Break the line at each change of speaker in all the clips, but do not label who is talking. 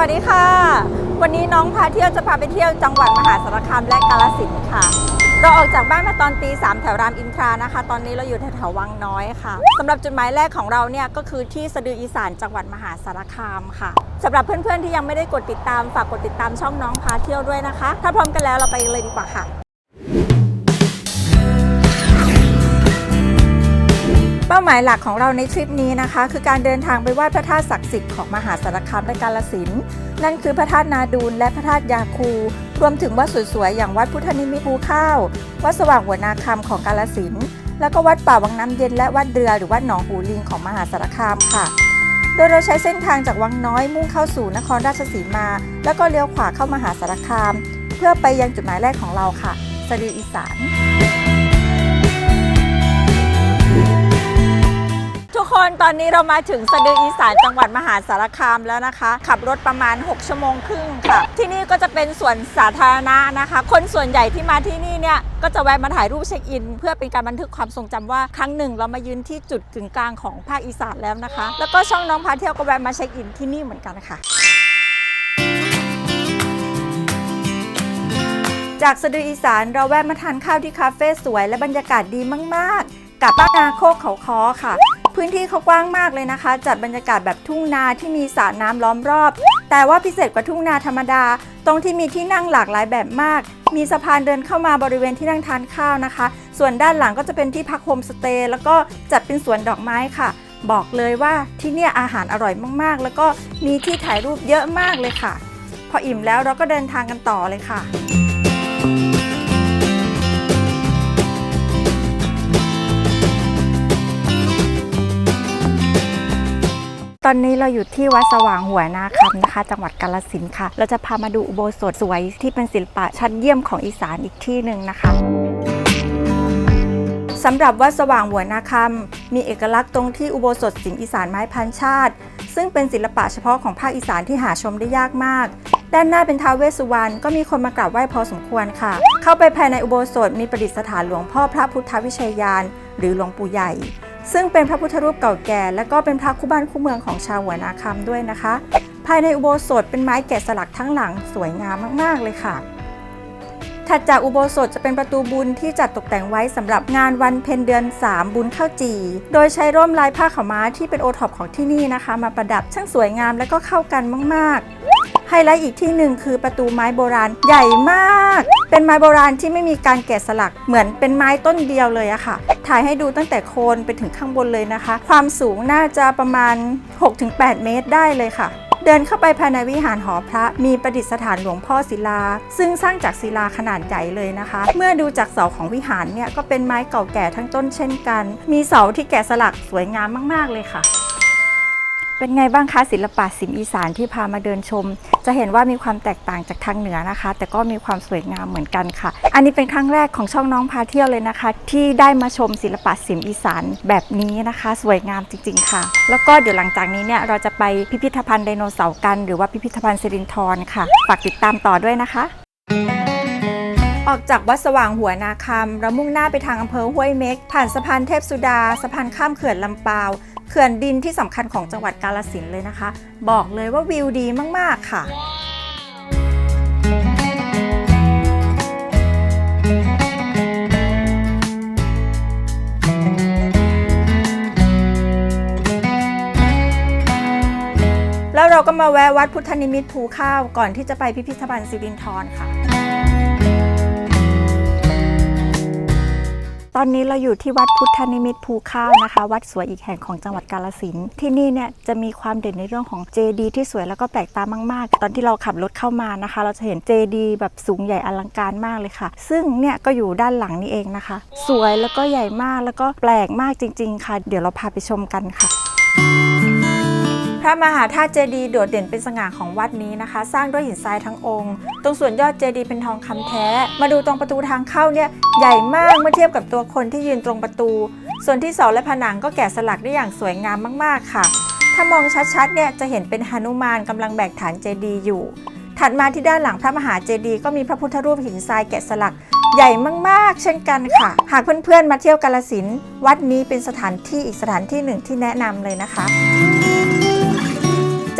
วัสดีค่ะ วันนี้น้องพาเที่ยวจะพาไปเที่ยวจังหวัดมหาสารคามและกาฬสินค่ะ เราออกจากบ้านมาตอนตีสามแถวรามอินทรานะคะ ตอนนี้เราอยู่แถววังน้อยค่ะสำหรับจุดหมายแรกของเราเนี่ยก็คือที่สะดืออีสานจังหวัดมหาสารคามค่ะสำหรับเพื่อนๆที่ยังไม่ได้กดติดตามฝากกดติดตามช่องน้องพาเที่ยวด้วยนะคะ ถ้าพร้อมกันแล้วเราไปเลยดีกว่าค่ะ เป้าหมายหลักของเราในทริปนี้นะคะ คือการเดินทางไปไหว้พระธาตุศักดิ์สิทธิ์ของมหาสารคามและกาฬสินนั่นคือพระธาตุนาดูลและพระธาตุยาคู รวมถึงวัดสวยๆอย่างวัดพุทธนิมิตภูข้าววัดสว่างหัวนาคำของกาฬสินแล้วก็วัดป่าวังน้ำเย็นและวัดเรือหรือวัดหนองหูลิงของมหาสารคามค่ะ โดยเราใช้เส้นทางจากวังน้อยมุ่งเข้าสู่นครราชสีมา แล้วก็เลี้ยวขวาเข้ามหาสารคาม เพื่อไปยังจุดหมายแรกของเราค่ะสะดืออีสาน คนตอนนี้เรามาถึงสะดืออีสานจังหวัดมหาสารคามแล้วนะคะ ขับรถประมาณ 6 ชั่วโมงครึ่งค่ะ ที่นี่ก็จะเป็นสวนสาธารณะนะคะ คนส่วนใหญ่ที่มาที่นี่เนี่ยก็จะแวะมาถ่ายรูปเช็คอิน เพื่อเป็นการบันทึกความทรงจำว่าครั้งหนึ่ง เรามายืนที่จุดกึ่งกลางของภาคอีสานแล้วนะคะ แล้วก็ช่องน้องพาเที่ยวก็แวะมาเช็คอินที่นี่เหมือนกันค่ะจากสะดืออีสานเราแวะมาทานข้าวที่คาเฟ่สวยและบรรยากาศดีมาก ๆ กับป้านาโคกเขาคอค่ะ พื้นที่เขากว้างมากเลยนะคะ จัดบรรยากาศแบบทุ่งนาที่มีสระน้ำล้อมรอบ แต่ว่าพิเศษกว่าทุ่งนาธรรมดา ตรงที่มีที่นั่งหลากหลายแบบมาก มีสะพานเดินเข้ามาบริเวณที่นั่งทานข้าวนะคะ ส่วนด้านหลังก็จะเป็นที่พักโฮมสเตย์แล้วก็จัดเป็นสวนดอกไม้ค่ะ บอกเลยว่าที่นี่อาหารอร่อยมากๆ แล้วก็มีที่ถ่ายรูปเยอะมากเลยค่ะ พออิ่มแล้วเราก็เดินทางกันต่อเลยค่ะ ตอนนี้เราอยู่ที่วัดสว่างหัวนาคำนะคะ จังหวัดกาฬสินค่ะ เราจะพามาดูอุโบสถสวยที่เป็นศิลปะชั้นเยี่ยมของอีสานอีกที่หนึ่งนะคะสำหรับวัดสว่างหัวนาคำมีเอกลักษณ์ตรงที่อุโบสถสิงห์อีสานไม้พันชาติ ซึ่งเป็นศิลปะเฉพาะของภาคอีสานที่หาชมได้ยากมาก ด้านหน้าเป็นท้าวเวสสุวรรณก็มีคนมากราบไหว้พอสมควรค่ะ เข้าไปภายในอุโบสถมีประดิษฐานหลวงพ่อพระพุทธวิชัยยาน หรือหลวงปู่ใหญ่ ซึ่งเป็นพระพุทธรูปเก่าแก่ และก็เป็นพระคู่บ้านคู่เมืองของชาวหัวนาคำด้วยนะคะ ภายในอุโบสถเป็นไม้แกะสลักทั้งหลังสวยงามมากๆเลยค่ะถัดจากอุโบสถจะเป็นประตูบุญที่จัดตกแต่งไว้สำหรับงานวันเพ็ญเดือน 3 บุญข้าวจีโดยใช้ร่มลายผ้าขาวม้าที่เป็นโอท็อปของที่นี่นะคะ มาประดับช่างสวยงามและก็เข้ากันมาก ๆ ไฮไลท์อีกที่หนึ่งคือประตูไม้โบราณใหญ่มาก เป็นไม้โบราณที่ไม่มีการแกะสลักเหมือนเป็นไม้ต้นเดียวเลยอะค่ะ ถ่ายให้ดูตั้งแต่โคนไปถึงข้างบนเลยนะคะ ความสูงน่าจะประมาณ 6-8 เมตรได้เลยค่ะเดินเข้าไปภายในวิหารหอพระมีประดิษฐานหลวงพ่อศิลา ซึ่งสร้างจากศิลาขนาดใหญ่เลยนะคะ เมื่อดูจากเสาของวิหารเนี่ยก็เป็นไม้เก่าแก่ทั้งต้นเช่นกัน มีเสาที่แกะสลักสวยงามมาก ๆ เลยค่ะ เป็นไงบ้างคะศิลปะสิมอีสานที่พามาเดินชม จะเห็นว่ามีความแตกต่างจากทางเหนือนะคะ แต่ก็มีความสวยงามเหมือนกันค่ะ อันนี้เป็นครั้งแรกของช่องน้องพาเที่ยวเลยนะคะ ที่ได้มาชมศิลปะสิมอีสานแบบนี้นะคะ สวยงามจริง ๆ ค่ะ แล้วก็เดี๋ยวหลังจากนี้เนี่ยเราจะไปพิพิธภัณฑ์ไดโนเสาร์กัน หรือว่าพิพิธภัณฑ์สิรินทรค่ะฝากติดตามต่อด้วยนะคะออกจากวัดสว่างหัวนาคำเรามุ่งหน้าไปทางอำเภอห้วยเม็ก ผ่านสะพานเทพสุดา สะพานข้ามเขื่อนลำปาว เขื่อนดินที่สำคัญของจังหวัดกาฬสินเลยนะคะ บอกเลยว่าวิวดีมาก ๆ ค่ะแล้วเราก็มาแวะวัดพุทธนิมิตภูข้าวก่อนที่จะไปพิพิธภัณฑ์สิรินทรค่ะ ตอนนี้เราอยู่ที่วัดพุทธนิมิตภูข้าวนะคะ วัดสวยอีกแห่งของจังหวัดกาลสินที่นี่เนี่ยจะมีความเด่นในเรื่องของเจดีที่สวยแล้วก็แปลกตามาก ๆ ตอนที่เราขับรถเข้ามานะคะ เราจะเห็นเจดีแบบสูงใหญ่อลังการมากเลยค่ะ ซึ่งเนี่ยก็อยู่ด้านหลังนี่เองนะคะ สวยแล้วก็ใหญ่มากแล้วก็แปลกมากจริง ๆ ค่ะ เดี๋ยวเราพาไปชมกันค่ะ พระมหาธาตุเจดีย์โดดเด่นเป็นสง่าของวัดนี้นะคะ สร้างด้วยหินทรายทั้งองค์ ตรงส่วนยอดเจดีย์เป็นทองคำแท้ มาดูตรงประตูทางเข้าเนี่ยใหญ่มากเมื่อเทียบกับตัวคนที่ยืนตรงประตู ส่วนที่เสาและผนังก็แกะสลักได้อย่างสวยงามมากๆค่ะ ถ้ามองชัดๆเนี่ยจะเห็นเป็นหนุมานกำลังแบกฐานเจดีย์อยู่ ถัดมาที่ด้านหลังพระมหาเจดีย์ก็มีพระพุทธรูปหินทรายแกะสลักใหญ่มากๆ เช่นกันค่ะ หากเพื่อนๆมาเที่ยวกาลสินวัดนี้เป็นสถานที่อีกสถานที่หนึ่งที่แนะนำเลยนะคะ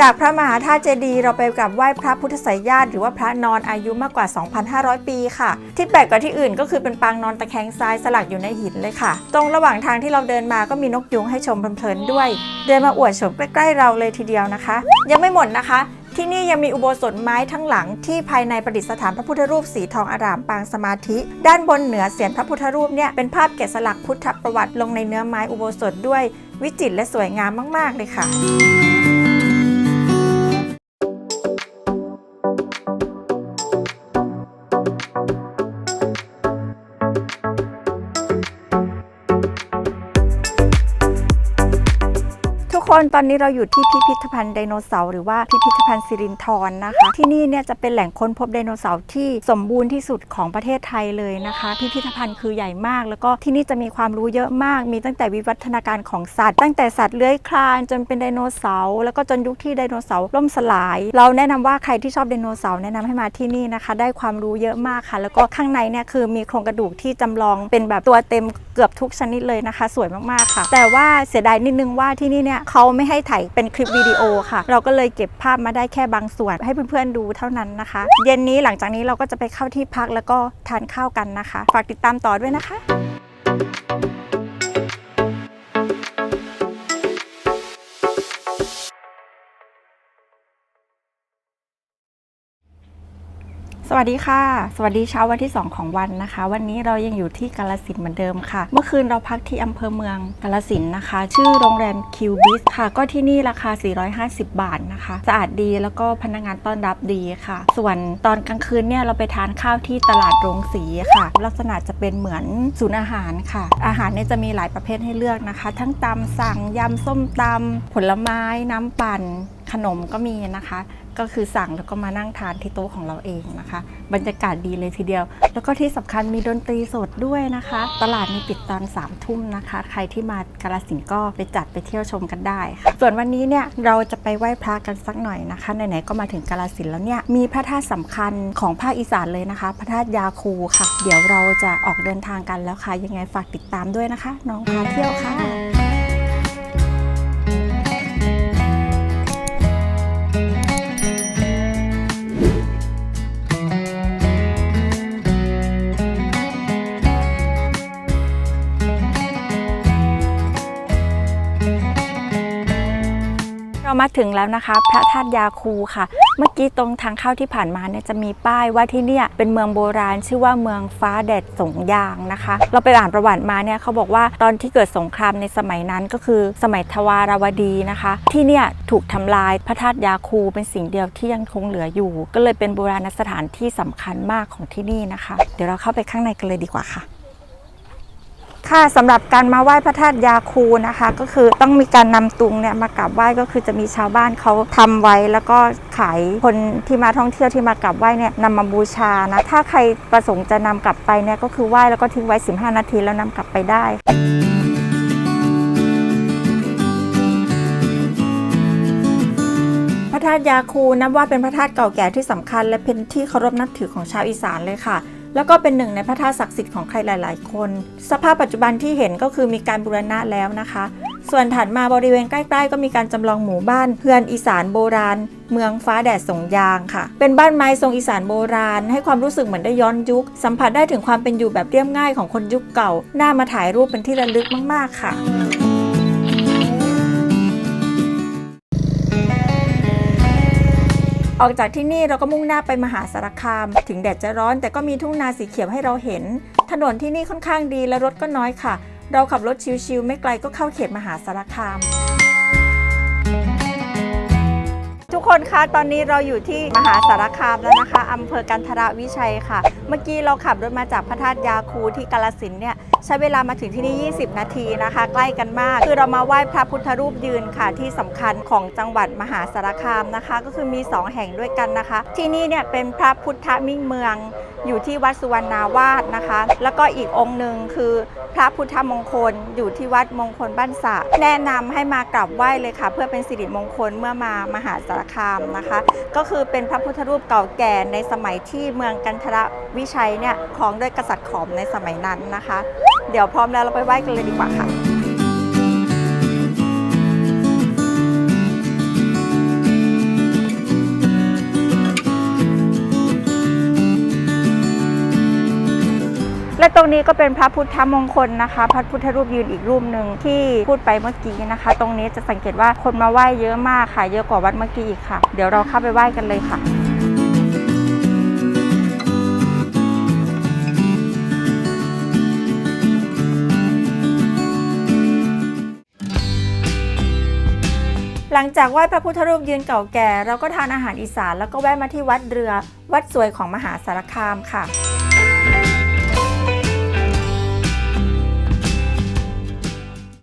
จากพระมหาธาตุเจดีย์เราไปกราบไหว้พระพุทธไสยญาติหรือว่าพระนอนอายุมากกว่า 2,500 ปีค่ะ ที่แปลกกว่าที่อื่นก็คือเป็นปางนอนตะแคงซ้ายสลักอยู่ในหินเลยค่ะ ตรงระหว่างทางที่เราเดินมาก็มีนกยุงให้ชมเพลินๆด้วย เดินมาอวดโฉมใกล้ๆเราเลยทีเดียวนะคะ ยังไม่หมดนะคะที่นี่ยังมีอุโบสถไม้ทั้งหลังที่ภายในประดิษฐานพระพุทธรูปสีทองอารามปางสมาธิ ด้านบนเหนือเสียนพระพุทธรูปเนี่ยเป็นภาพแกะสลักพุทธประวัติลงในเนื้อไม้อุโบสถด้วยวิจิตรและสวยงามมาก ๆ เลยค่ะ นตอนนี้เราอยู่ที่พิพิธภัณฑ์ไดโนเสาร์หรือว่าพิพิธภัณฑ์สิรินธรนะคะ ที่นี่เนี่ยจะเป็นแหล่งค้นพบไดโนเสาร์ที่สมบูรณ์ที่สุดของประเทศไทยเลยนะคะ พิพิธภัณฑ์คือใหญ่มาก แล้วก็ที่นี่จะมีความรู้เยอะมาก มีตั้งแต่วิวัฒนาการของสัตว์ ตั้งแต่สัตว์เลื้อยคลานจนเป็นไดโนเสาร์แล้วก็จนยุคที่ไดโนเสาร์ล่มสลาย เราแนะนำว่าใครที่ชอบไดโนเสาร์แนะนำให้มาที่นี่นะคะ ได้ความรู้เยอะมากค่ะ แล้วก็ข้างในเนี่ยคือมีโครงกระดูกที่จำลองเป็นแบบตัวเต็มเกือบทุกชนิดเลยนะคะ สวยมากๆค่ะ แต่ว่าเสียดายนิดนึงว่าที่นี่เนี่ยเขาไม่ให้ถ่ายเป็นคลิปวิดีโอค่ะ เราก็เลยเก็บภาพมาได้แค่บางส่วน ให้เพื่อนๆดูเท่านั้นนะคะ เย็นนี้หลังจากนี้เราก็จะไปเข้าที่พักแล้วก็ทานข้าวกันนะคะ ฝากติดตามต่อด้วยนะคะ สวัสดีค่ะ สวัสดีเช้าวันที่ 2 ของวันนะคะ วันนี้เรายังอยู่ที่กาลสินเหมือนเดิมค่ะ เมื่อคืนเราพักที่อำเภอเมืองกาลสินนะคะ ชื่อโรงแรมคิวบิสค่ะ ก็ที่นี่ราคา 450 บาทนะคะ สะอาดดีแล้วก็พนักงานต้อนรับดีค่ะ ส่วนตอนกลางคืนเนี่ยเราไปทานข้าวที่ตลาดโรงสีค่ะ ลักษณะจะเป็นเหมือนศูนย์อาหารค่ะ อาหารเนี่ยจะมีหลายประเภทให้เลือกนะคะ ทั้งตำสั่งยำส้มตำผลไม้น้ำปั่นขนมก็มีนะคะก็คือสั่งแล้วก็มานั่งทานที่โต๊ะของเราเองนะคะ บรรยากาศดีเลยทีเดียว แล้วก็ที่สำคัญมีดนตรีสดด้วยนะคะ ตลาดมีปิดตอน3ามทุ่มนะคะ ใครที่มากาลสินก็ไปจัดไปเที่ยวชมกันได้ค่ะส่วนวันนี้เนี่ยเราจะไปไหว้พระกันสักหน่อยนะคะไหนๆก็มาถึงกาลสินแล้วเนี่ยมีพระธาตุสำคัญของภาคอีสานเลยนะคะ พระธาตุยาคูค่ะ เดี๋ยวเราจะออกเดินทางกันแล้วค่ะยังไงฝากติดตามด้วยนะคะ น้องพาเที่ยวค่ะ เรามาถึงแล้วนะคะ พระธาตุยาคูค่ะ เมื่อกี้ตรงทางเข้าที่ผ่านมาเนี่ยจะมีป้ายว่าที่เนี่ยเป็นเมืองโบราณ ชื่อว่าเมืองฟ้าแดดสงยางนะคะ เราไปอ่านประวัติมาเนี่ยเขาบอกว่าตอนที่เกิดสงครามในสมัยนั้นก็คือสมัยทวารวดีนะคะ ที่เนี่ยถูกทำลายพระธาตุยาคูเป็นสิ่งเดียวที่ยังคงเหลืออยู่ ก็เลยเป็นโบราณสถานที่สำคัญมากของที่นี่นะคะ เดี๋ยวเราเข้าไปข้างในกันเลยดีกว่าค่ะ ค่ะสำหรับการมาไหว้พระธาตุยาคูนะคะ ก็คือต้องมีการนำตุงเนี่ยมากราบไหว้ก็คือจะมีชาวบ้านเขาทำไว้ แล้วก็ขายคนที่มาท่องเที่ยวที่มากราบไหว้เนี่ยนำมาบูชานะถ้าใครประสงค์จะนำกลับไปเนี่ยก็คือไหว้แล้วก็ทิ้งไว้ 15 นาทีแล้วนำกลับไปได้พระธาตุยาคูนับว่าเป็นพระธาตุเก่าแก่ที่สำคัญ และเป็นที่เคารพนับถือของชาวอีสานเลยค่ะ แล้วก็เป็นหนึ่งในพระธาตุศักดิ์สิทธิ์ของใครหลาย ๆ คน สภาพปัจจุบันที่เห็นก็คือมีการบูรณะแล้วนะคะ ส่วนถัดมาบริเวณใกล้ๆ ก็มีการจำลองหมู่บ้านเพื่อนอีสานโบราณ เมืองฟ้าแดดสงยางค่ะ เป็นบ้านไม้ทรงอีสานโบราณ ให้ความรู้สึกเหมือนได้ย้อนยุค สัมผัสได้ถึงความเป็นอยู่แบบเรียบง่ายของคนยุคเก่า น่ามาถ่ายรูปเป็นที่ระลึกมาก ๆ ค่ะ ออกจากที่นี่เราก็มุ่งหน้าไปมหาสารคาม ถึงแดดจะร้อน แต่ก็มีทุ่งนาสีเขียวให้เราเห็น ถนนที่นี่ค่อนข้างดีและรถก็น้อยค่ะ เราขับรถชิวๆไม่ไกลก็เข้าเขตมหาสารคาม กคนคะตอนนี้เราอยู่ที่มหาสารคามแล้วนะคะอำเภอกันทรวิชัยค่ะ เมื่อกี้เราขับรถมาจากพระธาตุยาคูที่กาลสินเนี่ยใช้เวลามาถึงที่นี่ 20 นาทีนะคะ ใกล้กันมาก คือเรามาไหว้พระพุทธรูปยืนค่ะที่สำคัญของจังหวัดมหาสารคามนะคะ ก็คือมี 2 แห่งด้วยกันนะคะ ที่นี่เนี่ยเป็นพระพุทธมิ่งเมือง อยู่ที่วัดสุวรรณาวาสนะคะ แล้วก็อีกองค์หนึ่งคือพระพุทธมงคลอยู่ที่วัดมงคลบ้านสะแนะนำให้มากราบไหว้เลยค่ะ เพื่อเป็นสิริมงคลเมื่อมามหาสารคามนะคะ ก็คือเป็นพระพุทธรูปเก่าแก่ในสมัยที่เมืองกันทรวิชัยเนี่ยครองด้วยกษัตริย์ขอมในสมัยนั้นนะคะ เดี๋ยวพร้อมแล้วเราไปไหว้กันเลยดีกว่าค่ะ ตรงนี้ก็เป็นพระพุทธมงคลนะคะ พระพุทธรูปยืนอีกรูปหนึ่งที่พูดไปเมื่อกี้นะคะ ตรงนี้จะสังเกตว่าคนมาไหว้เยอะมากค่ะ เยอะกว่าวัดเมื่อกี้อีกค่ะ เดี๋ยวเราเข้าไปไหว้กันเลยค่ะหลังจากไหว้พระพุทธรูปยืนเก่าแก่ เราก็ทานอาหารอีสานแล้วก็แวะมาที่วัดเรือ วัดสวยของมหาสารคามค่ะ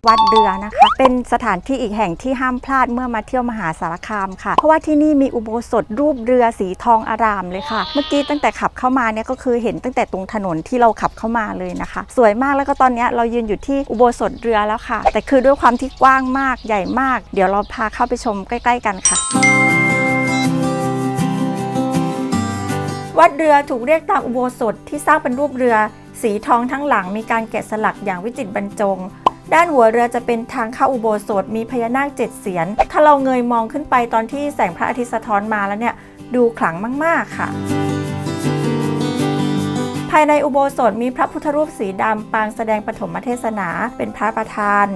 วัดเรือนะคะ เป็นสถานที่อีกแห่งที่ห้ามพลาดเมื่อมาเที่ยวมหาสารคามค่ะ เพราะว่าที่นี่มีอุโบสถรูปเรือสีทองอารามเลยค่ะ เมื่อกี้ตั้งแต่ขับเข้ามาเนี่ยก็คือเห็นตั้งแต่ตรงถนนที่เราขับเข้ามาเลยนะคะ สวยมากแล้วก็ตอนนี้เรายืนอยู่ที่อุโบสถเรือแล้วค่ะ แต่คือด้วยความที่กว้างมากใหญ่มาก เดี๋ยวเราพาเข้าไปชมใกล้ ๆ กันค่ะวัดเรือถูกเรียกตามอุโบสถที่สร้างเป็นรูปเรือ สีทองทั้งหลังมีการแกะสลักอย่างวิจิตรบรรจง ด้านหัวเรือจะเป็นทางเข้าอุโบสถมีพญานาคเจ็ดเสียน ถ้าเราเงยมองขึ้นไปตอนที่แสงพระอาทิตย์สะท้อนมาแล้วเนี่ย ดูขลังมาก ๆ ค่ะ ภายในอุโบสถมีพระพุทธรูปสีดำปางแสดงปฐมเทศนา เป็นพระประธาน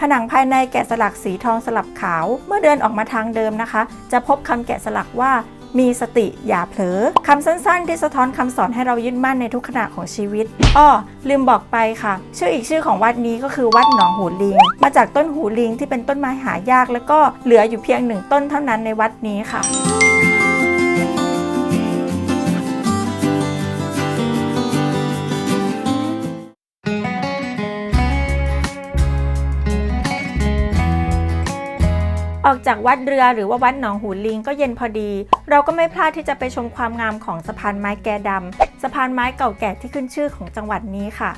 ผนังภายในแกะสลักสีทองสลับขาว เมื่อเดินออกมาทางเดิมนะคะ จะพบคำแกะสลักว่า มีสติอย่าเผลอคำสั้นๆ ที่สะท้อนคำสอนให้เรายึดมั่นในทุกขณะของชีวิตอ้อลืมบอกไปค่ะ ชื่ออีกชื่อของวัดนี้ก็คือวัดหนองหูลิง มาจากต้นหูลิงที่เป็นต้นไม้หายาก แล้วก็เหลืออยู่เพียงหนึ่งต้นเท่านั้นในวัดนี้ค่ะ ออกจากวัดเรือหรือว่าวัดหนองหูลิงก็เย็นพอดี เราก็ไม่พลาดที่จะไปชมความงามของสะพานไม้แกดำสะพานไม้เก่าแก่ที่ขึ้นชื่อของจังหวัดนี้ค่ะ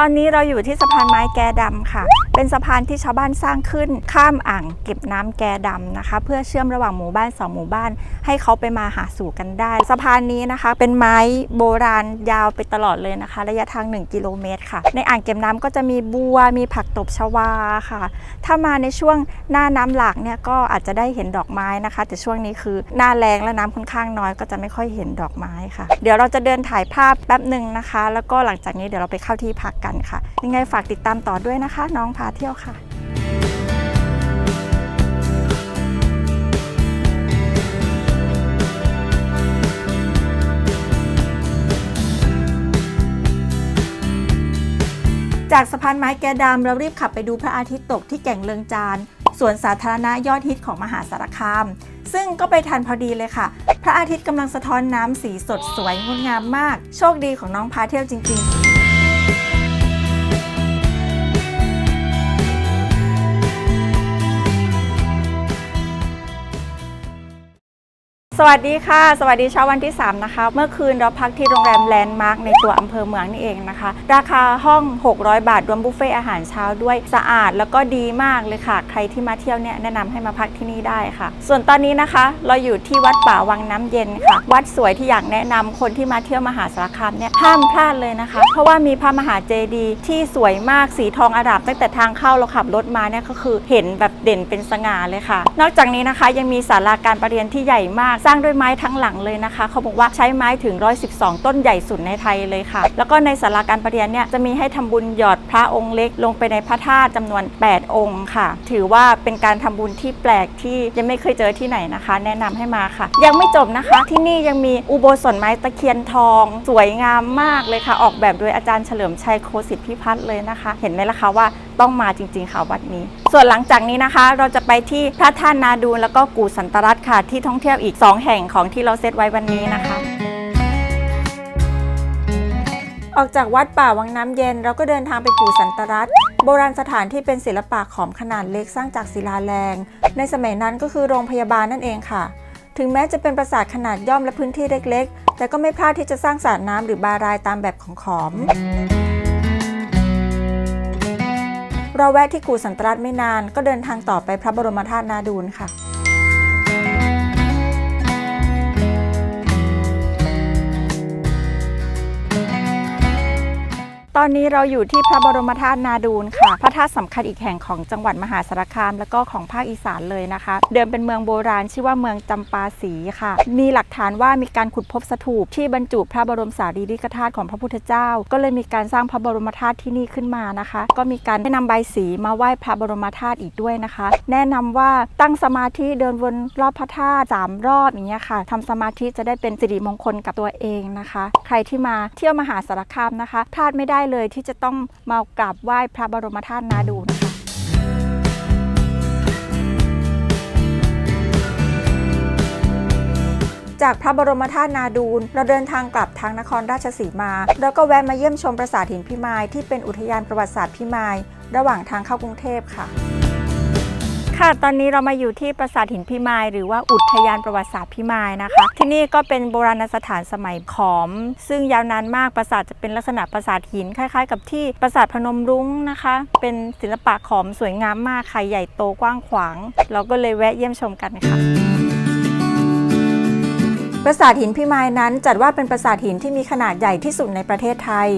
ตอนนี้เราอยู่ที่สะพานไม้แกดำค่ะ เป็นสะพานที่ชาวบ้านสร้างขึ้นข้ามอ่างเก็บน้ำแกดำนะคะ เพื่อเชื่อมระหว่างหมู่บ้านสองหมู่บ้าน ให้เขาไปมาหาสู่กันได้ สะพานนี้นะคะ เป็นไม้โบราณยาวไปตลอดเลยนะคะ ระยะทาง 1 กิโลเมตรค่ะ ในอ่างเก็บน้ำก็จะมีบัว มีผักตบชวาค่ะ ถ้ามาในช่วงหน้าน้ำหลากเนี่ยก็อาจจะได้เห็นดอกไม้นะคะ แต่ช่วงนี้คือหน้าแรงและน้ำค่อนข้างน้อยก็จะไม่ค่อยเห็นดอกไม้ค่ะ เดี๋ยวเราจะเดินถ่ายภาพแป๊บหนึ่งนะคะ แล้วก็หลังจากนี้เดี๋ยวเราไปเข้าที่พักกันค่ะ ยังไงฝากติดตามต่อด้วยนะคะ น้องพาเที่ยวค่ะจากสะพานไม้แกดำเรารีบขับไปดูพระอาทิตย์ตกที่แก่งเลิงจานสวนสาธารณะยอดฮิตของมหาสารคาม ซึ่งก็ไปทันพอดีเลยค่ะ พระอาทิตย์กำลังสะท้อนน้ำสีสดสวยงดงามมาก โชคดีของน้องพาเที่ยวจริง ๆ สวัสดีค่ะ สวัสดีเช้าวันที่ 3 นะคะ เมื่อคืนเราพักที่โรงแรมแลนด์มาร์กในตัวอำเภอเมืองนี่เองนะคะ ราคาห้อง 600 บาท รวมบุฟเฟ่อาหารเช้าด้วยสะอาดแล้วก็ดีมากเลยค่ะ ใครที่มาเที่ยวเนี่ยแนะนำให้มาพักที่นี่ได้ค่ะ ส่วนตอนนี้นะคะ เราอยู่ที่วัดป่าวังน้ำเย็นค่ะ วัดสวยที่อยากแนะนำคนที่มาเที่ยวมหาสารคามเนี่ยห้ามพลาดเลยนะคะ เพราะว่ามีพระมหาเจดีย์ที่สวยมากสีทองอารามตั้งแต่ทางเข้าเราขับรถมาเนี่ยก็คือเห็นแบบเด่นเป็นสง่าเลยค่ะ นอกจากนี้นะคะยังมีศาลาการประเรียนที่ใหญ่มากสร้างด้วยไม้ทั้งหลังเลยนะคะ เขาบอกว่าใช้ไม้ถึง 112 ต้นใหญ่สุดในไทยเลยค่ะ แล้วก็ในศาลาการประเรียนเนี่ยจะมีให้ทำบุญหยอดพระองค์เล็กลงไปในพระธาตุจำนวน 8 องค์ค่ะ ถือว่าเป็นการทำบุญที่แปลกที่ยังไม่เคยเจอที่ไหนนะคะ แนะนำให้มาค่ะ ยังไม่จบนะคะ ที่นี่ยังมีอุโบสถไม้ตะเคียนทอง สวยงามมากเลยค่ะ ออกแบบโดยอาจารย์เฉลิมชัยโคสิทธิพิพัฒน์เลยนะคะ เห็นไหมล่ะคะว่าต้องมาจริงๆค่ะวัดนี้ส่วนหลังจากนี้นะคะ เราจะไปที่พระธาตุนาดูลแล้วก็กู่สันตรัตค่ะ ที่ท่องเที่ยวอีก 2 แห่งของที่เราเซตไว้วันนี้นะคะออกจากวัดป่าวังน้ำเย็นเราก็เดินทางไปกู่สันตรัตโบราณสถานที่เป็นศิลปะขอมขนาดเล็กสร้างจากศิลาแรง ในสมัยนั้นก็คือโรงพยาบาลนั่นเองค่ะ ถึงแม้จะเป็นปราสาทขนาดย่อมและพื้นที่เล็ก ๆ แต่ก็ไม่พลาดที่จะสร้างสระน้ำหรือบารายตามแบบของขอม เราแวะที่กู่สันตรัสไม่นาน ก็เดินทางต่อไปพระบรมธาตุนาดูนค่ะ ตอนนี้เราอยู่ที่พระบรมธาตุนาดูนค่ะ พระธาตุสำคัญอีกแห่งของจังหวัดมหาสารคาม แล้วก็ของภาคอีสานเลยนะคะ เดิมเป็นเมืองโบราณชื่อว่าเมืองจำปาสีค่ะ มีหลักฐานว่ามีการขุดพบสถูปที่บรรจุพระบรมสารีริกธาตุของพระพุทธเจ้า ก็เลยมีการสร้างพระบรมธาตุที่นี่ขึ้นมานะคะ ก็มีการให้นำใบสีมาไหว้พระบรมธาตุอีกด้วยนะคะ แนะนำว่าตั้งสมาธิเดินวนรอบพระธาตุสามรอบอย่างเงี้ยค่ะทำสมาธิจะได้เป็นสิริมงคลกับตัวเองนะคะ ใครที่มาเที่ยวมหาสารคามนะคะพลาดไม่ได้เลยที่จะต้องมากราบไหว้พระบรมธาตุนาดูนะคะจากพระบรมธาตุนาดูน เราเดินทางกลับทางนครราชสีมา แล้วก็แวะมาเยี่ยมชมปราสาทหินพิมายที่เป็นอุทยานประวัติศาสตร์พิมาย ระหว่างทางเข้ากรุงเทพค่ะ ค่ะ ตอนนี้เรามาอยู่ที่ปราสาทหินพิมาย หรือว่าอุทยานประวัติศาสตร์พิมายนะคะ ที่นี่ก็เป็นโบราณสถานสมัยขอม ซึ่งยาวนานมากปราสาทจะเป็นลักษณะปราสาทหินคล้าย ๆ กับที่ปราสาทพนมรุ้งนะคะ เป็นศิลปะขอมสวยงามมากค่ะใหญ่โตกว้างขวาง เราก็เลยแวะเยี่ยมชมกันค่ะ ปราสาทหินพิมายนั้นจัดว่าเป็นปราสาทหินที่มีขนาดใหญ่ที่สุดในประเทศไทย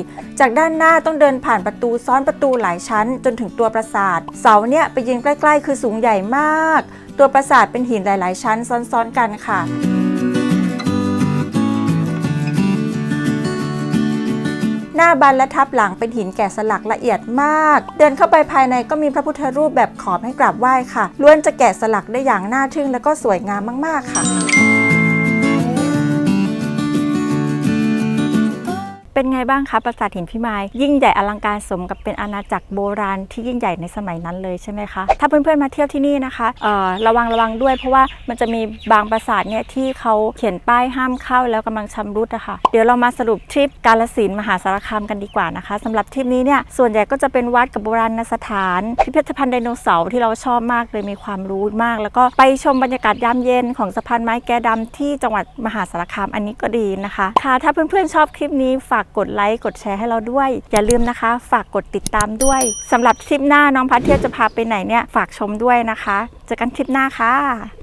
จากด้านหน้าต้องเดินผ่านประตูซ้อนประตูหลายชั้น จนถึงตัวปราสาท เสาเนี่ยไปยืนใกล้ ๆ คือสูงใหญ่มาก ตัวปราสาทเป็นหินหลาย ๆ ชั้นซ้อนๆกันค่ะหน้าบันและทับหลังเป็นหินแกะสลักละเอียดมาก เดินเข้าไปภายในก็มีพระพุทธรูปแบบขอบให้กราบไหว้ค่ะล้วนจะแกะสลักได้อย่างน่าทึ่งและก็สวยงามมากๆค่ะ เป็นไงบ้างคะปราสาทหินพิมาย ยิ่งใหญ่อลังการสมกับเป็นอาณาจักรโบราณที่ยิ่งใหญ่ในสมัยนั้นเลยใช่ไหมคะถ้าเพื่อนๆมาเที่ยวที่นี่นะคะเอ่อระวังระวังด้วย เพราะว่ามันจะมีบางปราสาทเนี่ยที่เขาเขียนป้ายห้ามเข้าแล้วกำลังชำรุดอะคะเดี๋ยวเรามาสรุปทริปกาลสินมหาสารคามกันดีกว่านะคะสำหรับทริปนี้เนี่ยส่วนใหญ่ก็จะเป็นวัดกับโบราณสถานพิพิธภัณฑ์ไดโนเสาร์ที่เราชอบมากเลยมีความรู้มาก แล้วก็ไปชมบรรยากาศยามเย็นของสะพานไม้แกดำที่จังหวัดมหาสารคามอันนี้ก็ดีนะคะค่ะถ้าเพื่อนๆชอบคลิปนี้ฝากกดไลค์กดแชร์ให้เราด้วย อย่าลืมนะคะ ฝากกดติดตามด้วยสำหรับทริปหน้าน้องพัทเที่ยวจะพาไปไหนเนี่ยฝากชมด้วยนะคะเจอกันทริปหน้าค่ะ